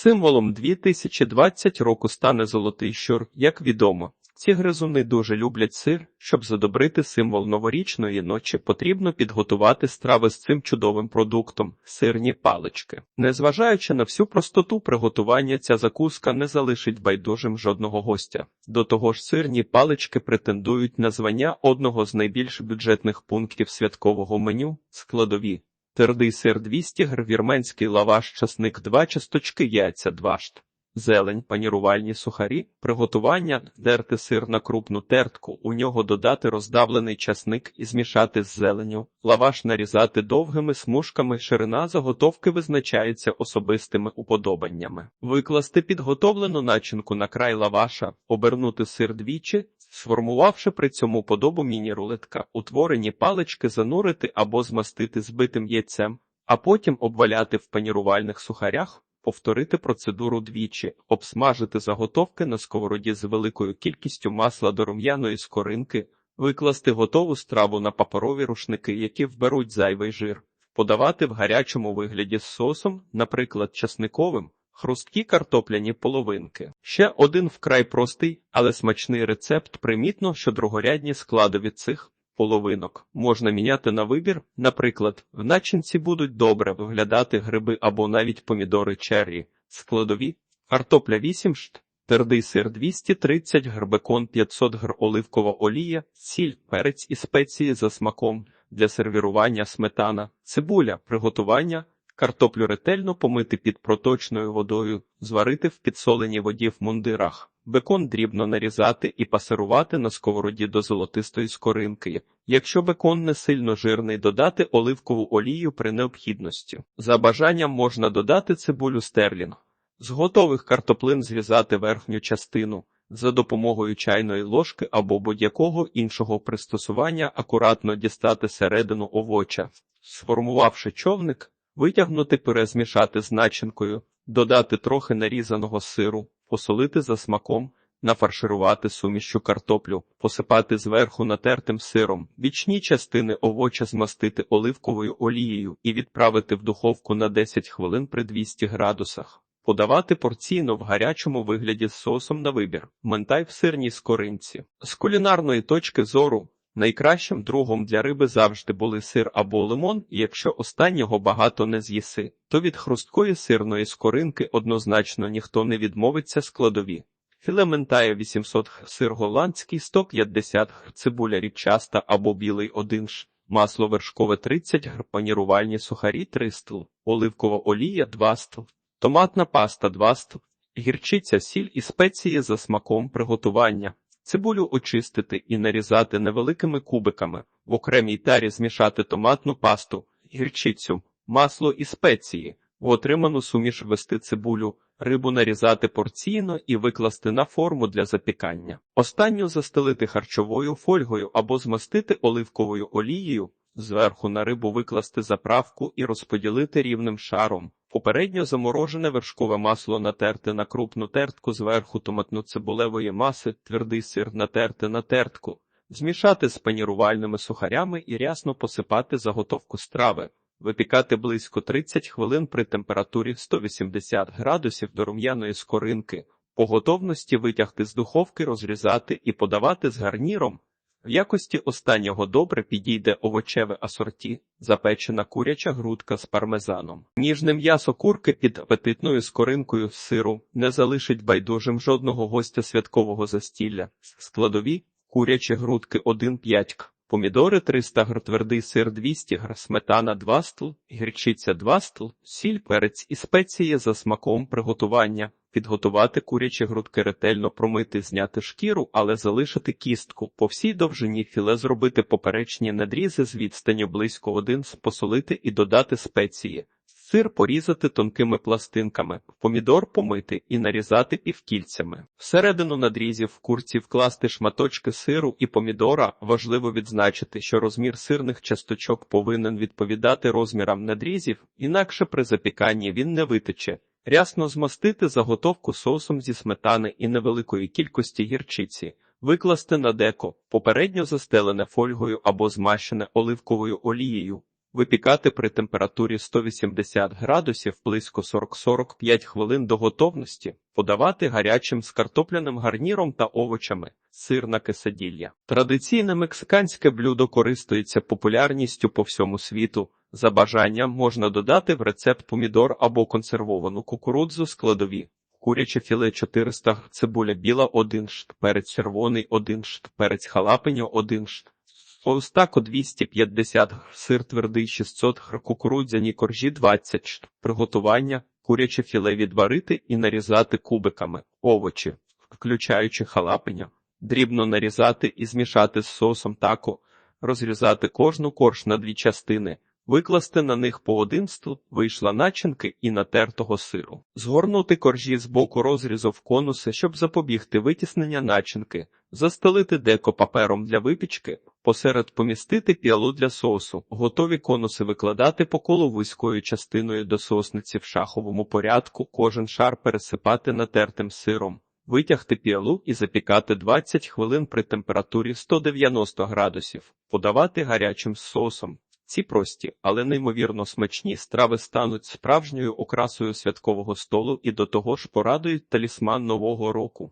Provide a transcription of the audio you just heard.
Символом 2020 року стане золотий щур, як відомо. Ці гризуни дуже люблять сир. Щоб задобрити символ новорічної ночі, потрібно підготувати страви з цим чудовим продуктом сирні палички. Незважаючи на всю простоту приготування, ця закуска не залишить байдужим жодного гостя. До того ж, сирні палички претендують на звання одного з найбільш бюджетних пунктів святкового меню складові. Твердий сир 200 гр, вірменський лаваш, часник 2 часточки, яйця 2 шт. Зелень, панірувальні сухарі, приготування, дерти сир на крупну тертку, у нього додати роздавлений часник і змішати з зеленю, лаваш нарізати довгими смужками, ширина заготовки визначається особистими уподобаннями. Викласти підготовлену начинку на край лаваша, обернути сир двічі, сформувавши при цьому подобу міні-рулетка, утворені палички занурити або змастити збитим яйцем, а потім обваляти в панірувальних сухарях. Повторити процедуру двічі, обсмажити заготовки на сковороді з великою кількістю масла до рум'яної скоринки, викласти готову страву на паперові рушники, які вберуть зайвий жир, подавати в гарячому вигляді з сосом, наприклад, часниковим, хрусткі картопляні половинки. Ще один вкрай простий, але смачний рецепт примітно, що другорядні складові цих половинок можна міняти на вибір. Наприклад, в начинці будуть добре виглядати гриби або навіть помідори черрі, складові, картопля 8 шт, твердий сир 230 гр, бекон 500 гр, оливкова олія, сіль, перець і спеції за смаком для сервірування сметана, цибуля, приготування. Картоплю ретельно помити під проточною водою, зварити в підсоленій воді в мундирах, бекон дрібно нарізати і пасирувати на сковороді до золотистої скоринки. Якщо бекон не сильно жирний, додати оливкову олію при необхідності. За бажанням можна додати цибулю стерлінг. З готових картоплин зв'язати верхню частину. За допомогою чайної ложки або будь-якого іншого пристосування акуратно дістати середину овоча, сформувавши човник, Витягнути пюре змішати з начинкою, додати трохи нарізаного сиру, посолити за смаком, нафарширувати сумішю картоплю, посипати зверху натертим сиром, бічні частини овоча змастити оливковою олією і відправити в духовку на 10 хвилин при 200 градусах. Подавати порційно в гарячому вигляді з соусом на вибір, ментай в сирній скоринці. З кулінарної точки зору Найкращим другом для риби завжди були сир або лимон, якщо останнього багато не з'їси, то від хрусткої сирної скоринки однозначно ніхто не відмовиться складові. Філе ментає 800 г, сир голландський 150 г, цибуля рідчаста або білий 1 ш, масло вершкове 30 г, панірувальні сухарі 3 стл, оливкова олія 2 стл, томатна паста 2 стл, гірчиця сіль і спеції за смаком приготування. Цибулю очистити і нарізати невеликими кубиками, в окремій тарі змішати томатну пасту, гірчицю, масло і спеції, в отриману суміш ввести цибулю, рибу нарізати порційно і викласти на форму для запікання. Останню застелити харчовою фольгою або змастити оливковою олією, зверху на рибу викласти заправку і розподілити рівним шаром. Попередньо заморожене вершкове масло натерти на крупну тертку зверху томатну цибулевої маси, твердий сир натерти на тертку, змішати з панірувальними сухарями і рясно посипати заготовку страви, випікати близько 30 хвилин при температурі 180 градусів до рум'яної скоринки, по готовності витягти з духовки, розрізати і подавати з гарніром. В якості останнього добре підійде овочеве асорті, запечена куряча грудка з пармезаном. Ніжне м'ясо курки під апетитною скоринкою сиру не залишить байдужим жодного гостя святкового застілля. Складові курячі грудки 1,5 к, помідори 300 гр, твердий сир 200 гр, сметана 2 стл, гірчиця 2 стл, сіль, перець і спеції за смаком приготування. Підготувати курячі грудки ретельно промити, зняти шкіру, але залишити кістку. По всій довжині філе зробити поперечні надрізи з відстані близько один, посолити і додати спеції. Сир порізати тонкими пластинками, помідор помити і нарізати півкільцями. Всередину надрізів в курці вкласти шматочки сиру і помідора. Важливо відзначити, що розмір сирних часточок повинен відповідати розмірам надрізів, інакше при запіканні він не витече. Рясно змастити заготовку соусом зі сметани і невеликої кількості гірчиці, викласти на деко, попередньо застелене фольгою або змащене оливковою олією, Випікати при температурі 180 градусів близько 40-45 хвилин до готовності, подавати гарячим з картопляним гарніром та овочами, сирна кесаділля. Традиційне мексиканське блюдо користується популярністю по всьому світу. За бажанням можна додати в рецепт помідор або консервовану кукурудзу складові. Куряче філе 400 г, цибуля біла 1 шт, перець червоний 1 шт, перець халапеньо 1 шт. Соус тако 250 г, сир твердий 600 г, кукурудзяні коржі 20 шт. Приготування куряче філе відварити і нарізати кубиками. Овочі, включаючи халапеньо, дрібно нарізати і змішати з соусом тако, розрізати кожну корж на дві частини. Викласти на них по один стул, вийшла начинки і натертого сиру. Згорнути коржі з боку розрізу в конуси, щоб запобігти витіснення начинки, застелити деко папером для випічки, посеред помістити піалу для соусу. Готові конуси викладати по колу вузькою частиною до сосниці в шаховому порядку, кожен шар пересипати натертим сиром. Витягти піалу і запікати 20 хвилин при температурі 190 градусів, подавати гарячим соусом. Ці прості, але неймовірно смачні страви стануть справжньою окрасою святкового столу і до того ж порадують талісман нового року.